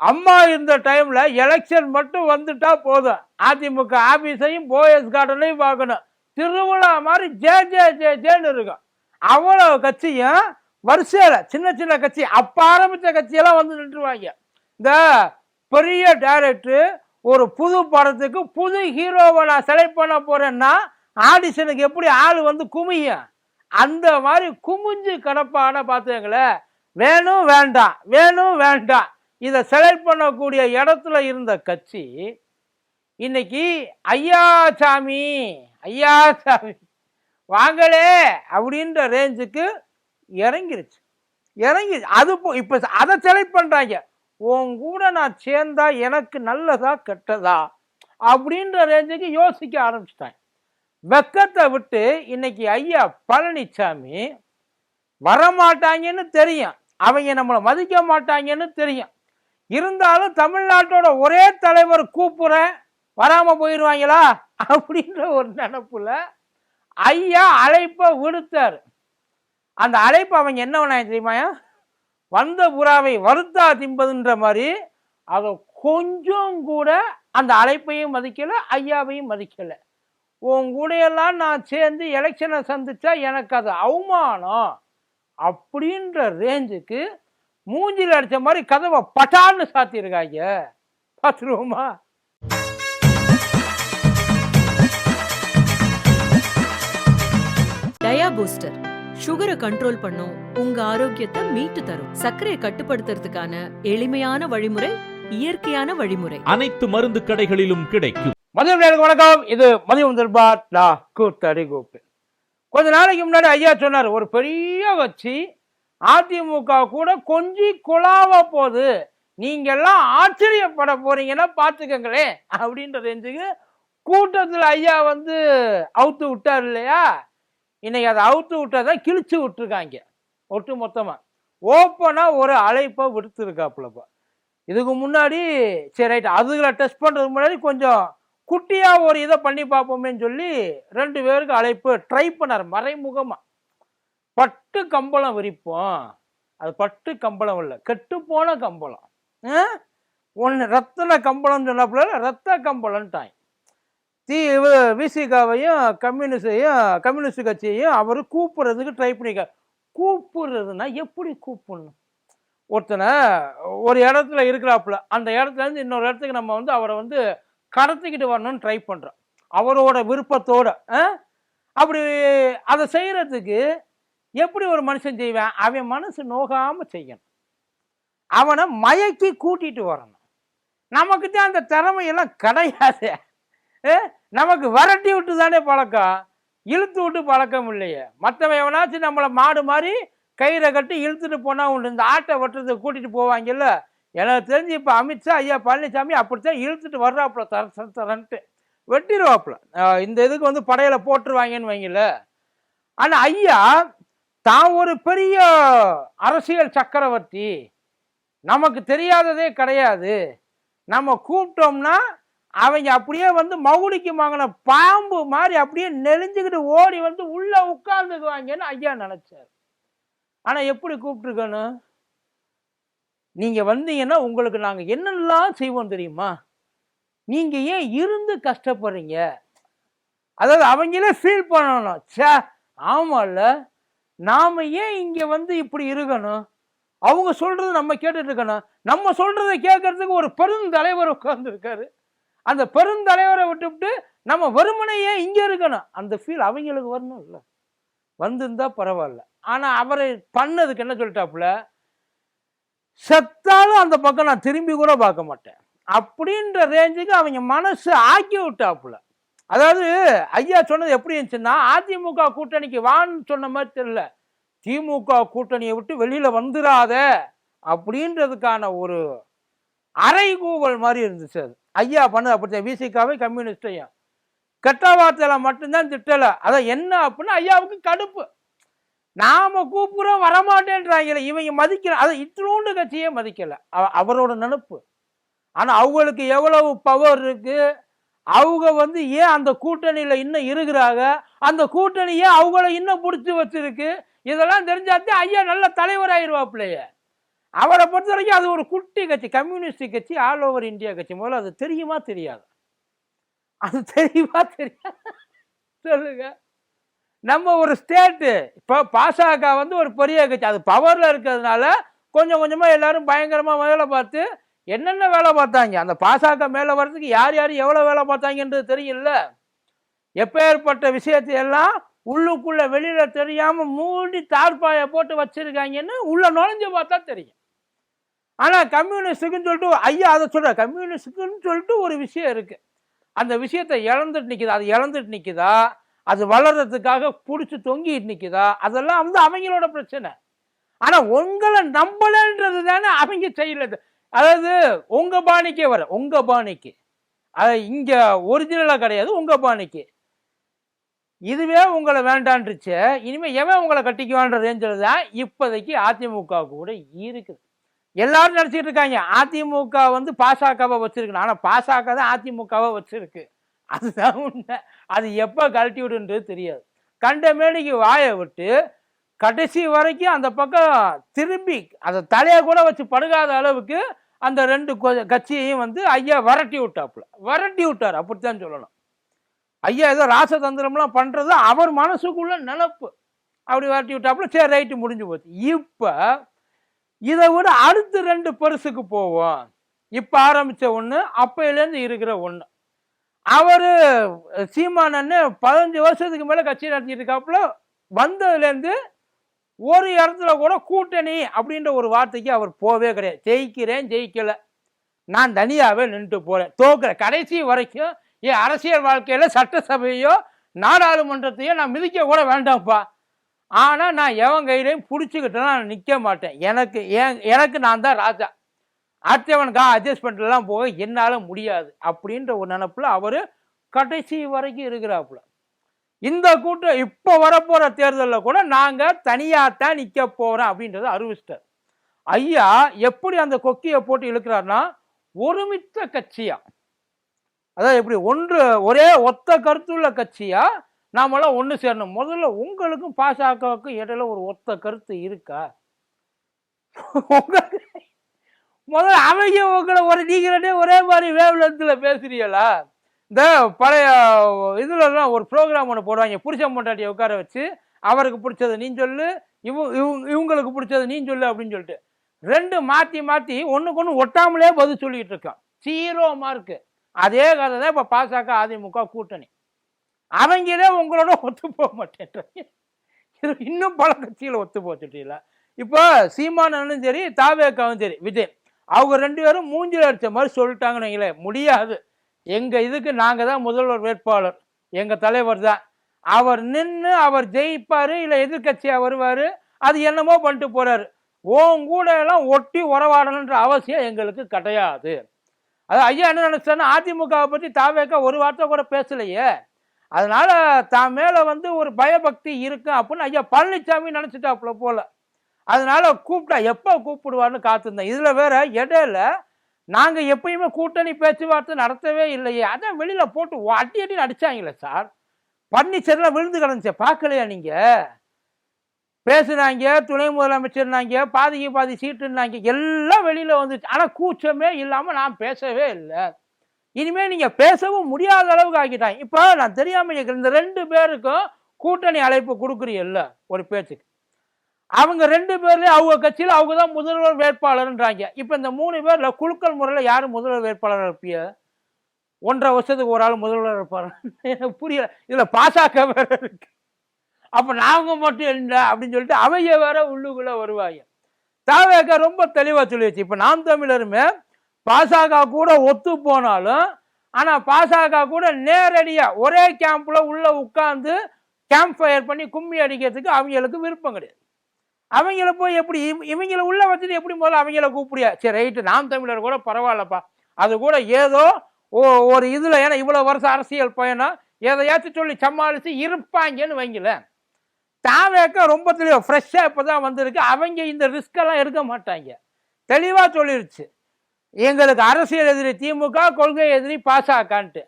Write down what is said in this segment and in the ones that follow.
அம்மா இருந்த டைமில் எலெக்ஷன் மட்டும் வந்துட்டா போதும். அதிமுக ஆபீஸையும் போயஸ் கார்டனையும் பார்க்கணும். திருவிழா மாதிரி ஜே ஜே ஜே ஜேன்னு இருக்கும். அவ்வளோ கட்சியும் வரிசையில் சின்ன சின்ன கட்சி அப்போ ஆரம்பித்த கட்சியெல்லாம் வந்து நின்றுவாங்க. இந்த பெரிய டைரக்டர் ஒரு புது படத்துக்கு புது ஹீரோவை நான் செலக்ட் பண்ண போகிறேன்னா ஆடிஷனுக்கு எப்படி ஆள் வந்து குமியும்? அந்த மாதிரி குமிஞ்சு கிடப்பான பார்த்துங்களேன் வேணும் வேண்டாம். வேணும் வேண்டாம். இதை செலக்ட் பண்ணக்கூடிய இடத்துல இருந்த கட்சி இன்னைக்கு ஐயா சாமி ஐயா சாமி வாங்களே அப்படின்ற ரேஞ்சுக்கு இறங்கிருச்சு. இறங்கி அது இப்போ அதை செலக்ட் பண்ணுறாங்க உன் கூட நான் சேர்ந்தா எனக்கு நல்லதா கெட்டதா அப்படின்ற ரேஞ்சுக்கு யோசிக்க ஆரம்பிச்சிட்டாங்க. வெக்கத்தை விட்டு இன்னைக்கு ஐயா பழனிசாமி வரமாட்டாங்கன்னு தெரியும். அவங்க நம்மளை மதிக்க மாட்டாங்கன்னு தெரியும். இருந்தாலும் தமிழ்நாட்டோட ஒரே தலைவர் கூப்பிட்றேன் வராமல் போயிடுவாங்களா அப்படின்ற ஒரு நினப்பில் ஐயா அழைப்பை விடுத்தார். அந்த அழைப்பு அவங்க என்ன பண்ணாங்க தெரியுமாயா வந்த புறாவை வருத்தா திம்பதுன்ற மாதிரி அதை கொஞ்சம் கூட அந்த அழைப்பையும் மதிக்கலை ஐயாவையும் மதிக்கலை. உன் கூடையெல்லாம் நான் சேர்ந்து எலெக்ஷனை சந்தித்தா எனக்கு அது அவமானம் அப்படின்ற ரேஞ்சுக்கு மூஞ்சில அடிச்ச மாதிரி கதவை பட்டான்னு சாத்திருக்காங்க பார்த்துருவோமா டயா பூஸ்டர். சுகரை கண்ட்ரோல் பண்ணும் உங்க ஆரோக்கியத்தை மீட்டு தரும். சர்க்கரையை கட்டுப்படுத்துறதுக்கான எளிமையான வழிமுறை இயற்கையான வழிமுறை. அனைத்து மருந்து கடைகளிலும் கிடைக்கும். மதியம் நேருக்கு வணக்கம். இது மதியம் தர்பார். நான் கூத்தடி கூப்பு கொஞ்ச நாளைக்கு முன்னாடி ஐயா சொன்னார் ஒரு பெரிய வச்சு அதிமுக கூட கொஞ்சி குழாவ போகுது நீங்கெல்லாம் ஆச்சரியப்பட போறீங்கன்னா பார்த்துக்கங்களேன் அப்படின்ற ரேஞ்சுக்கு கூட்டத்தில் ஐயா வந்து அவுத்து விட்டார் இல்லையா? இன்னைக்கு அதை அவுத்து விட்டதை கிழிச்சு விட்டுருக்காங்க ஒட்டு மொத்தமாக ஓப்பனாக ஒரு அழைப்பை விடுத்துருக்காப்புலப்பா இதுக்கு முன்னாடி சரி ரைட் அதுகளை டெஸ்ட் பண்ணுறதுக்கு முன்னாடி கொஞ்சம் குட்டியாக ஒரு இதை பண்ணி பார்ப்போமேன்னு சொல்லி ரெண்டு பேருக்கு அழைப்பு ட்ரை பண்ணார் மறைமுகமாக பட்டு கம்பளம் விரிப்போம். அது பட்டு கம்பளம் இல்லை கெட்டுப்போன கம்பளம். ஒன்று ரத்தன கம்பளம் சொன்னாப்புல ரத்த கம்பளம்ட்டாங்க தி விசிகாவையும் கம்யூனிஸ்டையும் கம்யூனிஸ்ட் கட்சியையும் அவர் கூப்பிட்றதுக்கு ட்ரை பண்ணிக்க கூப்பிடுறதுன்னா எப்படி கூப்பிடணும்? ஒருத்தனை ஒரு இடத்துல இருக்கிறாப்புல அந்த இடத்துல இருந்து இன்னொரு இடத்துக்கு நம்ம வந்து அவரை வந்து கடத்திக்கிட்டு வரணும்னு ட்ரை பண்ணுறோம் அவரோட விருப்பத்தோடு ஆ? அப்படி அதை செய்கிறதுக்கு எப்படி ஒரு மனுஷன் செய்வேன்? அவன் மனசு நோகாமல் செய்யணும். அவனை மயக்கி கூட்டிட்டு வரணும். நமக்கு தான் அந்த திறமையெல்லாம் கிடையாது. நமக்கு விரட்டி விட்டு தானே பழக்கம்? இழுத்து விட்டு பழக்கம் இல்லையே. மற்றவன் எவனாச்சும் நம்மளை மாடு மாதிரி கயிறை கட்டி இழுத்துட்டு போனால் உண்டு. இந்த ஆட்டை வெட்டுறதுக்கு கூட்டிட்டு போவாங்கல்ல? எனக்கு தெரிஞ்சு இப்போ அமித்ஷா ஐயா பழனிசாமி அப்படித்தான் இழுத்துட்டு வர்றாப்புல தர தரன்ட்டு வெட்டிடுவாப்புல இந்த இதுக்கு வந்து படையில போட்டுருவாங்கன்னு வைங்கல ஆனால் ஐயா தான் ஒரு பெரிய அரசியல் சக்கரவர்த்தி. நமக்கு தெரியாததே கிடையாது. நம்ம கூப்பிட்டோம்னா அவங்க அப்படியே வந்து மகுடிக்கு வாங்கின பாம்பு மாதிரி அப்படியே நெளிஞ்சுக்கிட்டு ஓடி வந்து உள்ள உட்கார்ந்துக்குவாங்கன்னு ஐயா நினைச்சார். ஆனா எப்படி கூப்பிட்டுருக்கணும் நீங்க வந்தீங்கன்னா உங்களுக்கு நாங்க என்னெல்லாம் செய்வோம் தெரியுமா? நீங்க ஏன் இருந்து கஷ்டப்படுறீங்க? அதாவது அவங்களே ஃபீல் பண்ணணும். ச்சே இல்லை நாம ஏன் இங்க வந்து இப்படி இருக்கணும்? அவங்க சொல்றது நம்ம கேட்டுட்டு இருக்கணும். நம்ம சொல்றதை கேட்கறதுக்கு ஒரு பெருந்தலைவர் உட்கார்ந்துருக்காரு. அந்த பெருந்தலைவரை விட்டுவிட்டு நம்ம வறுமனையே இங்கே இருக்கணும்? அந்த ஃபீல் அவங்களுக்கு வரணும் இல்லை. வந்திருந்தா பரவாயில்ல. ஆனால் அவரை பண்ணதுக்கு என்ன சொல்லிட்டாப்புல? செத்தாலும் அந்த பக்கம் நான் திரும்பி கூட பார்க்க மாட்டேன். அப்படின்ற ரேஞ்சுக்கு அவங்க மனசு ஆக்கி விட்டாப்புல. அதாவது ஐயா சொன்னது எப்படி இருந்துச்சுன்னா அதிமுக கூட்டணிக்கு வான்னு சொன்ன மாதிரி தெரியல. திமுக கூட்டணியை விட்டு வெளியில் வந்துடாத அப்படின்றதுக்கான ஒரு அறைகூவல் மாதிரி இருந்துச்சு அது. ஐயா பண்ணது அப்படித்தான். விசிகாவே கம்யூனிஸ்டையும் கெட்ட வார்த்தையில் மட்டும்தான் திட்டலை. அதான் என்ன அப்படின்னா ஐயாவுக்கு கடுப்பு. நாம் கூப்பிடுறோம் வரமாட்டேன்றாங்களே இவங்க மதிக்கிற அதை இத்தினோண்டு கட்சியே மதிக்கலை. அவ- அவரோட நினப்பு. ஆனால் அவங்களுக்கு எவ்வளவு பவர் இருக்குது அவங்க வந்து ஏன் அந்த கூட்டணியில் இன்னும் இருக்கிறாங்க? அந்த கூட்டணி ஏன் அவங்கள இன்னும் பிடிச்சி வச்சிருக்கு? இதெல்லாம் தெரிஞ்சாத்தே ஐயா நல்ல தலைவர் ஆயிடுவாப்லையே அவரை பொறுத்த வரைக்கும் அது ஒரு குட்டி கட்சி கம்யூனிஸ்ட் கட்சி ஆல் ஓவர் இந்தியா கட்சி. முதல்ல அது தெரியுமா தெரியாது? அது தெரியுமா தெரியாது? சொல்லுங்க. நம்ம ஒரு ஸ்டேட்டு இப்போ பாசக வந்து ஒரு பெரிய கட்சி. அது பவரில் இருக்கிறதுனால கொஞ்சம் கொஞ்சமாக எல்லாரும் பயங்கரமாக முதல்ல பார்த்து என்னென்ன வேலை பார்த்தாங்க? அந்த பாசக மேலே வர்றதுக்கு யார் யார் எவ்வளோ வேலை பார்த்தாங்கன்றது தெரியல எப்பேற்பட்ட விஷயத்தை எல்லாம் உள்ளுக்குள்ளே வெளியில் தெரியாமல் மூடி தார்பாயை போட்டு வச்சிருக்காங்கன்னு உள்ளே நுழைஞ்சு பார்த்தா தெரியும். ஆனால் கம்யூனிஸ்டுக்குன்னு சொல்லிட்டு ஐயா அதை சொல்கிற கம்யூனிஸ்டுக்குன்னு சொல்லிட்டு ஒரு விஷயம் இருக்குது அந்த விஷயத்தை இழந்துட்டு நிற்கிதா அது இழந்துட்டு நிற்கிதா அது வளர்றதுக்காக பிடிச்சி தொங்கிட்டு நிற்கிதா அதெல்லாம் வந்து அவங்களோட பிரச்சனை. ஆனால் உங்களை நம்பலைன்றது தானே அவங்க செய்யலது அதாவது உங்க பாணிக்கே வர உங்க பாணிக்கு. அது இங்க ஒரிஜினலா கிடையாது உங்க பாணிக்கு. இதுவே உங்களை வேண்டான்றுச்சு இனிமே எவன் உங்களை கட்டிக்குவான்ற ரேஞ்சில் தான் இப்போதைக்கு அதிமுக கூட இருக்குது. எல்லாரும் நினச்சிட்டு இருக்காங்க அதிமுக வந்து பாசகவை வச்சிருக்கணும் ஆனால் பாசக தான் அதிமுகவை வச்சிருக்கு. அதுதான் உண்மை. அது எப்போ கழட்டி விடுன்றது தெரியாது. கண்ட மேடைக்கு வாயை விட்டு கடைசி வரைக்கும் அந்த பக்கம் திரும்பி அந்த தலையை கூட வச்சு படுகாத அளவுக்கு அந்த ரெண்டு கொ- கட்சியையும் வந்து ஐயா வரட்டி விட்டாப்புல. வரட்டி விட்டார் அப்படித்தான் சொல்லணும். ஐயா ஏதோ ராசதந்திரம்லாம் பண்ணுறது அவர் மனசுக்குள்ள நினப்பு. அப்படி வரட்டி விட்டாப்புல சரி ரைட்டு முடிஞ்சு போச்சு. இப்போ இதை விட அடுத்து ரெண்டு பெருசுக்கு போவோம். இப்போ ஆரம்பித்த ஒன்று அப்பையிலேருந்து இருக்கிற ஒன்று அவர் சீமானன்னு பதினஞ்சு வருஷத்துக்கு மேலே கட்சி நடத்திட்டு இருக்காப்புல வந்ததுலேருந்து ஒரு இடத்துல கூட கூட்டணி அப்படின்ற ஒரு வார்த்தைக்கு அவர் போவே கிடையாது. ஜெயிக்கிறேன் ஜெயிக்கல. நான் தனியாகவே நின்றுட்டு போகிறேன் தோக்கிற கடைசி வரைக்கும் என் அரசியல் வாழ்க்கையில் சட்டசபையோ நாடாளுமன்றத்தையோ நான் மிதிக்க கூட வேண்டாம்ப்பா. ஆனால் நான் எவன் கையிலையும் பிடிச்சிக்கிட்டு நான் நிற்க மாட்டேன். எனக்கு ஏன் எனக்கு நான் தான் ராஜா. அடுத்தவனுக்கா அட்ஜஸ்ட்மெண்ட்லாம் போக என்னால் முடியாது. அப்படின்ற ஒரு நினப்பில் அவர் கடைசி வரைக்கும் இருக்கிறாப்புல. இந்த கூட்டம் இப்போ வரப்போகிற தேர்தலில் கூட நாங்கள் தனியாக தான் நிற்க போகிறோம் அப்படின்றத அறிவிச்சிட்டார் ஐயா எப்படி அந்த கொக்கியை போட்டு இழுக்கிறாருன்னா ஒருமித்த கட்சியா? அதாவது எப்படி ஒன்று ஒரே ஒத்த கருத்துள்ள கட்சியா? நாமெல்லாம் ஒன்று சேரணும். முதல்ல உங்களுக்கும் பாசகவுக்கும் இடையில ஒரு ஒத்த கருத்து இருக்கா? முதல்ல அவங்க உங்களை ஒரு நீங்களே ஒரே மாதிரி வேவ்லென்த்தில் பேசுறீங்களா? இந்த பழைய இதுலலாம் ஒரு ப்ரோக்ராம் ஒன்று போடுவாங்க. புருஷன் பொண்டாட்டியை உட்கார வச்சு அவருக்கு பிடிச்சது நீ சொல்லு இவ இவங்க இவங்களுக்கு பிடிச்சது நீ சொல்லு அப்படின்னு சொல்லிட்டு. ரெண்டு மாற்றி மாற்றி ஒன்றுக்கு ஒன்று ஒட்டாமலே பதில் சொல்லிகிட்டு இருக்கான். சீரோ மார்க்கு அதே கதை தான் இப்போ பாசக அதிமுக கூட்டணி. அவங்களே உங்களோட ஒத்து போக மாட்டேன்றாங்க. இது இன்னும் பல கட்சியில் ஒத்து போச்சுட்டீங்கள இப்போ சீமானனும் சரி தாவேக்காவும் சரி விஜய். அவங்க ரெண்டு பேரும் மூஞ்சில் அடித்த மாதிரி சொல்லிட்டாங்கன்னு வைங்களேன். முடியாது. எங்கள் இதுக்கு நாங்கள் தான் முதல்வர் வேட்பாளர். எங்கள் தலைவர் தான். அவர் நின்று அவர் ஜெயிப்பார் இல்லை எதிர்க்கட்சியாக வருவார் அது என்னமோ பண்ணிட்டு போகிறாரு உன் கூட எல்லாம் ஒட்டி உறவாடணுன்ற அவசியம் எங்களுக்கு கிடையாது. அது ஐயா என்ன நினைச்சாருன்னா அதிமுகவை பற்றி தாவேக்கா ஒரு வார்த்தை கூட பேசலையே. அதனால் தான் மேலே வந்து ஒரு பயபக்தி இருக்கும் அப்படின்னு ஐயா பழனிசாமி நினச்சிட்டாப்புல போல. அதனால கூப்பிட்டா எப்போ கூப்பிடுவான்னு காத்திருந்தேன். இதில் வேற இடையில நாங்கள் எப்பயுமே கூட்டணி பேச்சுவார்த்தை நடத்தவே இல்லையே. அதான் வெளியில் போட்டு அடி அடி அடித்தாங்களே சார். பன்னீர்செல்வம் விழுந்து கிடந்துச்சு. பார்க்கலையா நீங்கள் பேசுனாங்க துணை முதலமைச்சர்னாங்க பாதிக்கு பாதி சீட்டுனாங்க எல்லாம் வெளியில் வந்துச்சு. ஆனால் கூச்சமே இல்லாமல் நான் பேசவே இல்லை. இனிமேல் நீங்கள் பேசவும் முடியாத அளவுக்கு ஆக்கிட்டாங்க. இப்போ நான் தெரியாமல் இந்த ரெண்டு பேருக்கும் கூட்டணி அழைப்பு கொடுக்குறீல்ல ஒரு பேச்சுக்கு. அவங்க ரெண்டு பேர்லேயும் அவங்க கட்சியில் அவங்க தான் முதல்வர் வேட்பாளர்ன்றாங்க. இப்போ இந்த மூணு பேரில் குலுக்கல் முறையில் யார் முதல்வர் வேட்பாளர் இருப்பிய? ஒன்றரை வருஷத்துக்கு ஒரு ஆள் முதல்வர் இருப்பார். எனக்கு புரியல. இதில் பாசாக்க வேற இருக்கு. அப்போ நாங்கள் மட்டும் இல்லை அப்படின்னு சொல்லிட்டு அவங்க வேற உள்ளுக்குள்ளே வருவாங்க. தாவேக்கா ரொம்ப தெளிவாக சொல்லிடுச்சு இப்போ நாம் தமிழருமே பாசக கூட ஒத்து போனாலும் ஆனால் பாசக கூட நேரடியாக ஒரே கேம்பில் உள்ளே உட்காந்து கேம்ப் ஃபயர் பண்ணி கும்மி அடிக்கிறதுக்கு அவங்களுக்கு விருப்பம் கிடையாது. அவங்கள போய் எப்படி இவ- இவங்கள உள்ள வச்சுட்டு எப்படி முதல்ல அவங்கள கூப்பிடியா சரி ரைட்டு நாம் தமிழர் கூட பரவாயில்லப்பா. அது கூட ஏதோ ஓ ஒரு இதில் ஏன்னா இவ்வளோ வருஷம் அரசியல் பயணம் எதையாச்சும் சொல்லி சமாளித்து இருப்பாங்கன்னு வைங்களேன். தாவேக்க ரொம்ப தெளிவாக ஃப்ரெஷ்ஷாக இப்போ தான் வந்திருக்கு. அவங்க இந்த ரிஸ்கெல்லாம் எடுக்க மாட்டாங்க. தெளிவாக சொல்லிருச்சு. எங்களுக்கு அரசியல் எதிரி திமுக கொள்கை எதிரி பாசாக்கான்ட்டு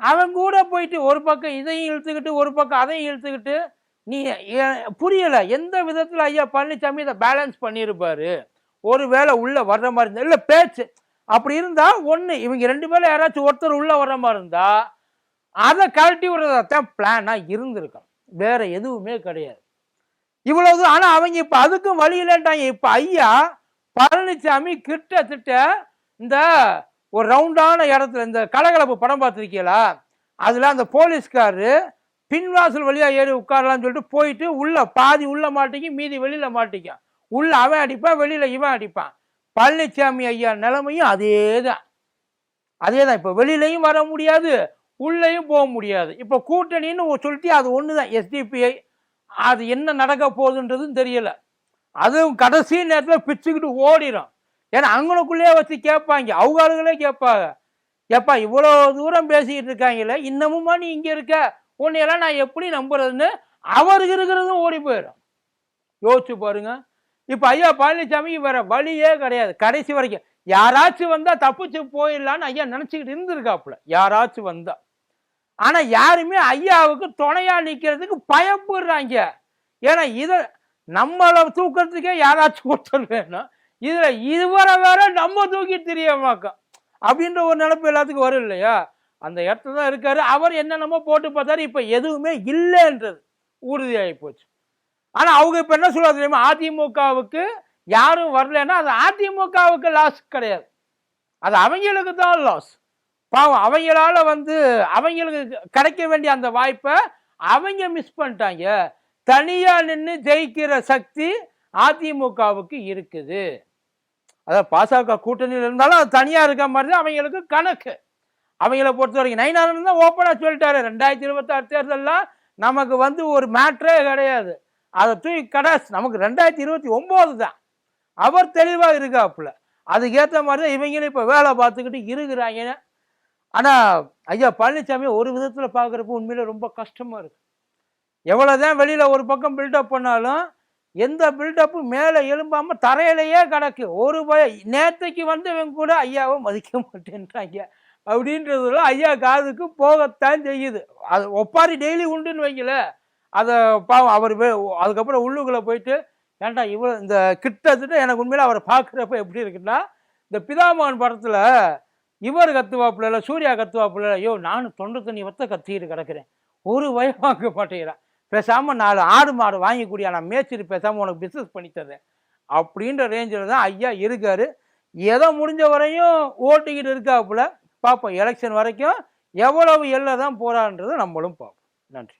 அவங்க கூட போயிட்டு ஒரு பக்கம் இதையும் இழுத்துக்கிட்டு ஒரு பக்கம் அதையும் இழுத்துக்கிட்டு நீ புரியலை புரியல. எந்த விதத்தில் ஐயா பழனிசாமி இதை பேலன்ஸ் பண்ணியிருப்பாரு ஒருவேளை உள்ளே வர்ற மாதிரி இருந்தால் இல்லை பேச்சு. அப்படி இருந்தால் ஒன்று இவங்க ரெண்டு பேரும் யாராச்சும் ஒருத்தர் உள்ளே வர்ற மாதிரி இருந்தால் அதை கழட்டி விடுறதான் பிளானாக இருந்திருக்கும் வேறு எதுவுமே கிடையாது. இவ்வளவு ஆனால் அவங்க இப்போ அதுக்கும் வழி இல்லைன்ட்டாங்க. இப்போ ஐயா பழனிசாமி கிட்டத்தட்ட இந்த ஒரு ரவுண்டான இடத்துல இந்த கலகலப்பு படம் பார்த்துருக்கீங்களா? அதில் அந்த போலீஸ்காரு பின்வாசல் வழியாக ஏறி உட்காரலாம்னு சொல்லிட்டு போயிட்டு உள்ள பாதி உள்ள மாட்டிக்கும் மீதி வெளியில் மாட்டிக்கும். உள்ள அவன் அடிப்பான் வெளியில் இவன் அடிப்பான். பழனிசாமி ஐயா நிலைமையும் அதே தான் அதே தான் இப்போ வெளியிலையும் வர முடியாது உள்ளேயும் போக முடியாது. இப்போ கூட்டணின்னு சொல்லிட்டு அது ஒன்று தான் எஸ்டிபிஐ அது என்ன நடக்க போகுதுன்றதும் தெரியலை. அதுவும் கடைசி நேரத்தில் பிச்சுக்கிட்டு ஓடிடும் ஏன்னா அங்கனுக்குள்ளேயே வச்சு கேட்பாங்க. அவங்க ஆளுகளே கேட்பாங்க. ஏப்பா இவ்வளோ தூரம் பேசிக்கிட்டு இருக்காங்களே இன்னமுமா நீ இங்கே இருக்க? உன்னையெல்லாம் நான் எப்படி நம்புறதுன்னு அவர் இருக்கிறதும் ஓடி போயிடும். யோசிச்சு பாருங்க. இப்போ ஐயா பழனிசாமி வேற வழியே கிடையாது. கடைசி வரைக்கும் யாராச்சும் வந்தால் தப்பிச்சு போயிடலான்னு ஐயா நினச்சிக்கிட்டு இருந்திருக்காப்புல. யாராச்சும் வந்தா. ஆனால் யாருமே ஐயாவுக்கு துணையாக நிற்கிறதுக்கு பயப்படுறாங்க. ஏன்னா இதை நம்மளை தூக்கிறதுக்கே யாராச்சும் ஒருத்தர் வேணும். இதில் இதுவரை வேற நம்ம தூக்கி தெரியமாக்கோம் அப்படின்ற ஒரு நினப்பு எல்லாத்துக்கும் வரும் இல்லையா அந்த இடத்துல தான் இருக்காரு. அவர் என்னென்னமோ போட்டு பார்த்தாரு. இப்போ எதுவுமே இல்லைன்றது உறுதியாகி போச்சு. ஆனால் அவங்க இப்போ என்ன சொல்லுவாங்க தெரியுமா? அதிமுகவுக்கு யாரும் வரலைன்னா அது அதிமுகவுக்கு லாஸ் கிடையாது. அது அவங்களுக்கு தான் லாஸ் பாவம் அவங்களால வந்து அவங்களுக்கு கிடைக்க வேண்டிய அந்த வாய்ப்பை அவங்க மிஸ் பண்ணிட்டாங்க. தனியாக நின்று ஜெயிக்கிற சக்தி அதிமுகவுக்கு இருக்குது. அதாவது பாசக கூட்டணியில் இருந்தாலும் அது தனியாக இருக்க மாதிரி தான் அவங்களுக்கு கணக்கு. அவங்கள பொறுத்த வரைக்கும் நைனாரன் தான் ஓப்பனாக சொல்லிட்டாரு. ரெண்டாயிரத்தி இருபத்தாறு தேர்தலில் நமக்கு வந்து ஒரு மேட்ரே கிடையாது. அதை தூக்கி கடாஸ் நமக்கு ரெண்டாயிரத்தி இருபத்தி ஒம்பது தான். அவர் தெளிவாக இருக்காப்புல. அதுக்கேற்ற மாதிரி தான் இவங்களும் இப்போ வேலை பார்த்துக்கிட்டு இருக்கிறாங்க. ஆனால் ஐயா பழனிசாமி ஒரு விதத்தில் பார்க்குறப்ப உண்மையில் ரொம்ப கஷ்டமாக இருக்கு. எவ்வளோதான் வெளியில் ஒரு பக்கம் பில்டப் பண்ணாலும் எந்த பில்டப்பும் மேலே எழும்பாமல் தரையிலேயே கிடக்கு. ஒரு பய வந்து வந்தவங்க கூட ஐயாவை மதிக்க மாட்டேன்றாங்க. அப்படின்றதுல ஐயா காதுக்கு போகத்தான் செய்யுது. அது ஒப்பாரி டெய்லி உண்டுன்னு வைங்கள அதை பாவம் அவர் அதுக்கப்புறம் உள்ளுக்குள்ளே போயிட்டு ஏன்டா இவ்வளோ இந்த கிட்டத்தட்ட எனக்கு உண்மையில் அவரை பார்க்குறப்ப எப்படி இருக்குன்னா இந்த பிதாமகன் படத்தில் இவர் கத்துவாப்புல இல்லை சூர்யா கத்துவாப்புல ஐயோ நானும் தொண்டை தண்ணி வத்த கத்திக்கிட்டு கிடக்கிறேன். ஒரு வயம் வாங்க மாட்டேங்கிறேன் பேசாமல் நாலு ஆடு மாடு வாங்கிக்கூடிய நான் மேய்ச்சிட்டு பேசாமல் உனக்கு பிஸ்னஸ் பண்ணித்தரேன் அப்படின்ற ரேஞ்சில் தான் ஐயா இருக்கார். ஏதோ முடிஞ்ச வரையும் ஓட்டிக்கிட்டு இருக்காப்புல பார்ப்போம். எலெக்ஷன் வரைக்கும் எவ்வளவு எல்லை தான் போறான்றது நம்மளும் பார்ப்போம். நன்றி.